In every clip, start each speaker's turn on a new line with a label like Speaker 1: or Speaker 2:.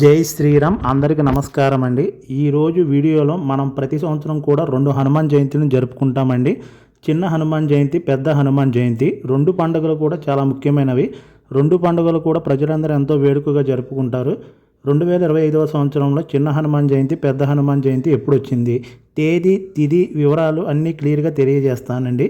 Speaker 1: జై శ్రీరామ్. అందరికీ నమస్కారం అండి ఈరోజు వీడియోలో మనం ప్రతి సంవత్సరం కూడా రెండు హనుమాన్ జయంతిని జరుపుకుంటామండి. చిన్న హనుమాన్ జయంతి పెద్ద హనుమాన్ జయంతి. రెండు పండుగలు కూడా చాలా ముఖ్యమైనవి. రెండు పండుగలు కూడా ప్రజలందరూ ఎంతో వేడుకగా జరుపుకుంటారు. రెండు వేల ఇరవై ఐదవ సంవత్సరంలో చిన్న హనుమాన్ జయంతి పెద్ద హనుమాన్ జయంతి ఎప్పుడు వచ్చింది తేదీ తిది వివరాలు అన్నీ క్లియర్గా తెలియజేస్తానండి.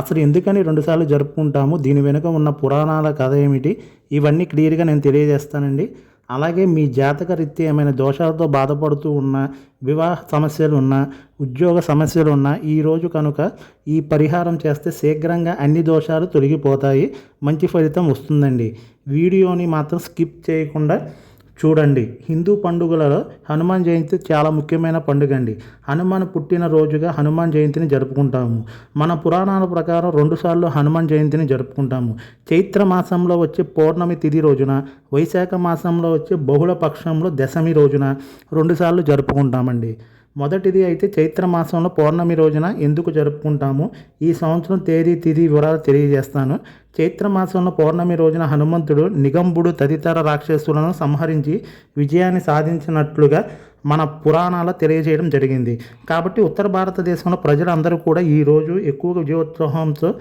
Speaker 1: అసలు ఎందుకని రెండుసార్లు జరుపుకుంటాము? దీని వెనుక ఉన్న పురాణాల కథ ఏమిటి? ఇవన్నీ క్లియర్గా నేను తెలియజేస్తానండి. అలాగే మీ జాతక రీత్యా ఏమైనా దోషాలతో బాధపడుతూ ఉన్న వివాహ సమస్యలు ఉన్నా ఉద్యోగ సమస్యలు ఉన్నా ఈరోజు కనుక ఈ పరిహారం చేస్తే శీఘ్రంగా అన్ని దోషాలు తొలగిపోతాయి. మంచి ఫలితం వస్తుందండి. వీడియోని మాత్రం స్కిప్ చేయకుండా చూడండి హిందూ పండుగలలో హనుమాన్ జయంతి చాలా ముఖ్యమైన పండుగ అండి హనుమాన్ పుట్టిన రోజుగా హనుమాన్ జయంతిని జరుపుకుంటాము. మన పురాణాల ప్రకారం రెండుసార్లు హనుమాన్ జయంతిని జరుపుకుంటాము. చైత్ర మాసంలో వచ్చే పౌర్ణమి తిథి రోజున వైశాఖ మాసంలో వచ్చే బహుళ పక్షంలో దశమి రోజున రెండుసార్లు జరుపుకుంటామండి. మొదటిది అయితే చైత్ర మాసంలో పౌర్ణమి రోజున ఎందుకు జరుపుకుంటాము? ఈ సంవత్సరం తేదీ తిథి వివరాలు తెలియజేస్తాను. చైత్ర మాసంలో పౌర్ణమి రోజున హనుమంతుడు నిగంబుడు తదితర రాక్షసులను సంహరించి విజయాన్ని సాధించినట్లుగా మన పురాణాల తెలియజేయడం జరిగింది. కాబట్టి ఉత్తర భారతదేశంలో ప్రజలందరూ కూడా ఈ రోజు ఎక్కువగా విజయోత్సవంతో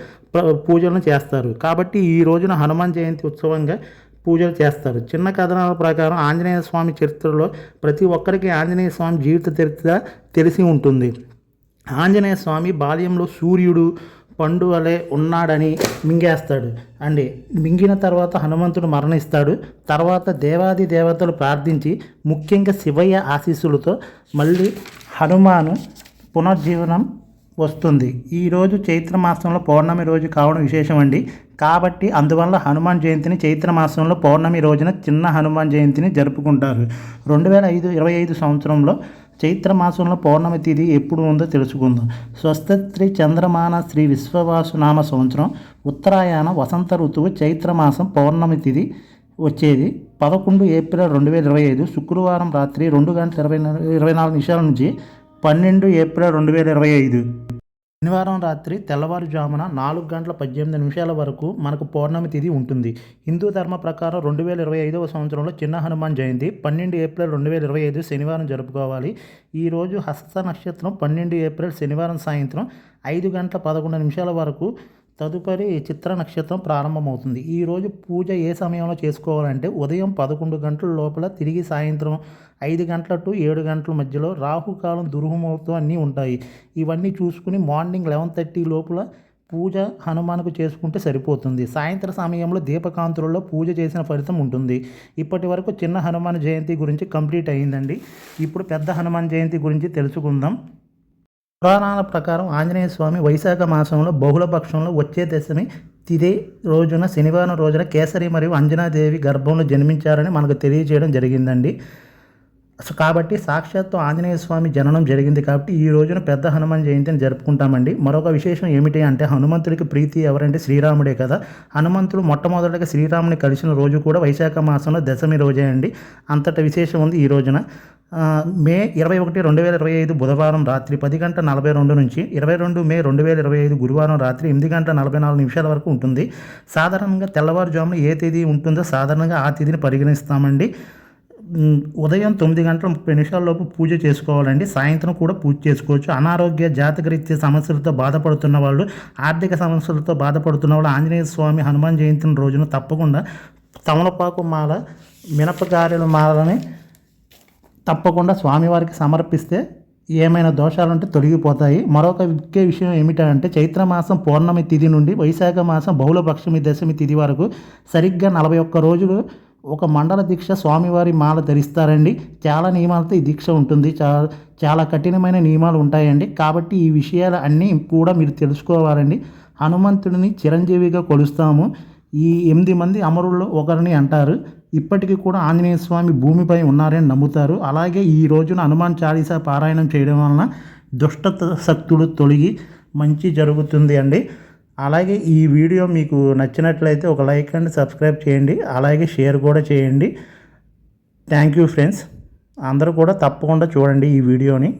Speaker 1: పూజలను చేస్తారు. కాబట్టి ఈ రోజున హనుమాన్ జయంతి ఉత్సవంగా పూజలు చేస్తారు. చిన్న కథనాల ప్రకారం ఆంజనేయ స్వామి చరిత్రలో ప్రతి ఒక్కరికి ఆంజనేయ స్వామి జీవిత చరిత్ర తెలిసి ఉంటుంది. ఆంజనేయ స్వామి బాల్యంలో సూర్యుడు పండు వలె ఉన్నాడని మింగేస్తాడు. అండి మింగిన తర్వాత హనుమంతుడు మరణిస్తాడు. తర్వాత దేవాది దేవతలు ప్రార్థించి ముఖ్యంగా శివయ్య ఆశీస్సులతో మళ్ళీ హనుమాను పునర్జీవనం వస్తుంది. ఈరోజు చైత్ర మాసంలో పౌర్ణమి రోజు కావడం విశేషం అండి కాబట్టి అందువల్ల హనుమాన్ జయంతిని చైత్ర మాసంలో పౌర్ణమి రోజున చిన్న హనుమాన్ జయంతిని జరుపుకుంటారు. రెండు వేల ఐదు ఇరవై ఐదు సంవత్సరంలో చైత్ర మాసంలో పౌర్ణమి తిథి ఎప్పుడు ఉందో తెలుసుకుందాం. స్వస్త్రి చంద్రమాన శ్రీ విశ్వవాసునామ సంవత్సరం ఉత్తరాయణ వసంత ఋతువు చైత్ర మాసం పౌర్ణమి తిథి వచ్చేది పదకొండు ఏప్రిల్ రెండు వేల ఇరవై ఐదు శుక్రవారం రాత్రి రెండు గంటల ఇరవై ఇరవై నాలుగు నిమిషాల నుంచి పన్నెండు ఏప్రిల్ రెండు వేల ఇరవై ఐదు. శనివారం రాత్రి తెల్లవారుజామున నాలుగు గంటల పద్దెనిమిది నిమిషాల వరకు మనకు పౌర్ణమి తిథి ఉంటుంది. హిందూ ధర్మ ప్రకారం రెండు వేల ఇరవై ఐదవ సంవత్సరంలో చిన్న హనుమాన్ జయంతి పన్నెండు ఏప్రిల్ రెండు వేల ఇరవై ఐదు శనివారం జరుపుకోవాలి. ఈరోజు హస్త నక్షత్రం పన్నెండు ఏప్రిల్ శనివారం సాయంత్రం ఐదు గంటల పదకొండు నిమిషాల వరకు తదుపరి చిత్ర నక్షత్రం ప్రారంభమవుతుంది. ఈరోజు పూజ ఏ సమయంలో చేసుకోవాలంటే ఉదయం పదకొండు గంటల లోపల తిరిగి సాయంత్రం ఐదు గంటల టు ఏడు గంటల మధ్యలో రాహుకాలం దుర్ముహూర్తం అన్నీ ఉంటాయి. ఇవన్నీ చూసుకుని మార్నింగ్ లెవెన్ థర్టీ లోపల పూజ హనుమాన్కు చేసుకుంటే సరిపోతుంది. సాయంత్ర సమయంలో దీపకాంతులలో పూజ చేసిన ఫలితం ఉంటుంది. ఇప్పటి వరకు చిన్న హనుమాన్ జయంతి గురించి కంప్లీట్ అయిందండి. ఇప్పుడు పెద్ద హనుమాన్ జయంతి గురించి తెలుసుకుందాం. పురాణాల ప్రకారం ఆంజనేయ స్వామి వైశాఖ మాసంలో బహుళ పక్షంలో వచ్చే దశమి తిదే రోజున శనివారం రోజున కేసరి మరియు అంజనాదేవి గర్భంలో జన్మించారని మనకు తెలియజేయడం జరిగిందండి. కాబట్టి సాక్షాత్తు ఆంజనేయ స్వామి జననం జరిగింది కాబట్టి ఈ రోజున పెద్ద హనుమాన్ జయంతిని జరుపుకుంటామండి. మరొక విశేషం ఏమిటి అంటే హనుమంతుడికి ప్రీతి ఎవరంటే శ్రీరాముడే కదా. హనుమంతుడు మొట్టమొదటిగా శ్రీరాముని కలిసిన రోజు కూడా వైశాఖ మాసంలో దశమి రోజే అండి. అంతట విశేషం ఉంది ఈ రోజున. మే ఇరవై ఒకటి రెండు వేల ఇరవై ఐదు బుధవారం రాత్రి పది గంటల నలభై రెండు నుంచి ఇరవై రెండు మే రెండు వేల ఇరవై ఐదు గురువారం రాత్రి ఎనిమిది గంటల నలభై నాలుగు నిమిషాల వరకు ఉంటుంది. సాధారణంగా తెల్లవారుజామున ఏ తేదీ ఉంటుందో సాధారణంగా ఆ తేదీని పరిగణిస్తామండి. ఉదయం తొమ్మిది గంటల ముప్పై నిమిషాలలోపు పూజ చేసుకోవాలండి. సాయంత్రం కూడా పూజ చేసుకోవచ్చు. అనారోగ్య జాతకరీత్య సమస్యలతో బాధపడుతున్న వాళ్ళు ఆర్థిక సమస్యలతో బాధపడుతున్న వాళ్ళు ఆంజనేయ స్వామి హనుమాన్ జయంతి రోజున తప్పకుండా తమలపాకు మాల మినపగారెల మాలని తప్పకుండా స్వామివారికి సమర్పిస్తే ఏమైనా దోషాలు ఉంటే తొలగిపోతాయి. మరొక ముఖ్య విషయం ఏమిటంటే చైత్రమాసం పౌర్ణమి తిథి నుండి వైశాఖ మాసం బహుళపక్షమి దశమి తిథి వరకు సరిగ్గా నలభై ఒక్క రోజులు ఒక మండల దీక్ష స్వామివారి మాల ధరిస్తారండి. చాలా నియమాలతో ఈ దీక్ష ఉంటుంది. చాలా చాలా కఠినమైన నియమాలు ఉంటాయండి. కాబట్టి ఈ విషయాలు అన్నీ కూడా మీరు తెలుసుకోవాలండి. హనుమంతుడిని చిరంజీవిగా కొలుస్తాము. ఈ ఎనిమిది మంది అమరుల్లో ఒకరిని అంటారు. ఇప్పటికీ కూడా ఆంజనేయ స్వామి భూమిపై ఉన్నారని నమ్ముతారు. అలాగే ఈ రోజున హనుమాన్ చాలీసా పారాయణం చేయడం వలన దుష్ట శక్తులు తొలగి మంచి జరుగుతుంది అండి. అలాగే ఈ వీడియో మీకు నచ్చినట్లయితే ఒక లైక్ అండ్ సబ్స్క్రైబ్ చేయండి. అలాగే షేర్ కూడా చేయండి. Thank you friends. అందరూ కూడా తప్పకుండా చూడండి ఈ వీడియోని.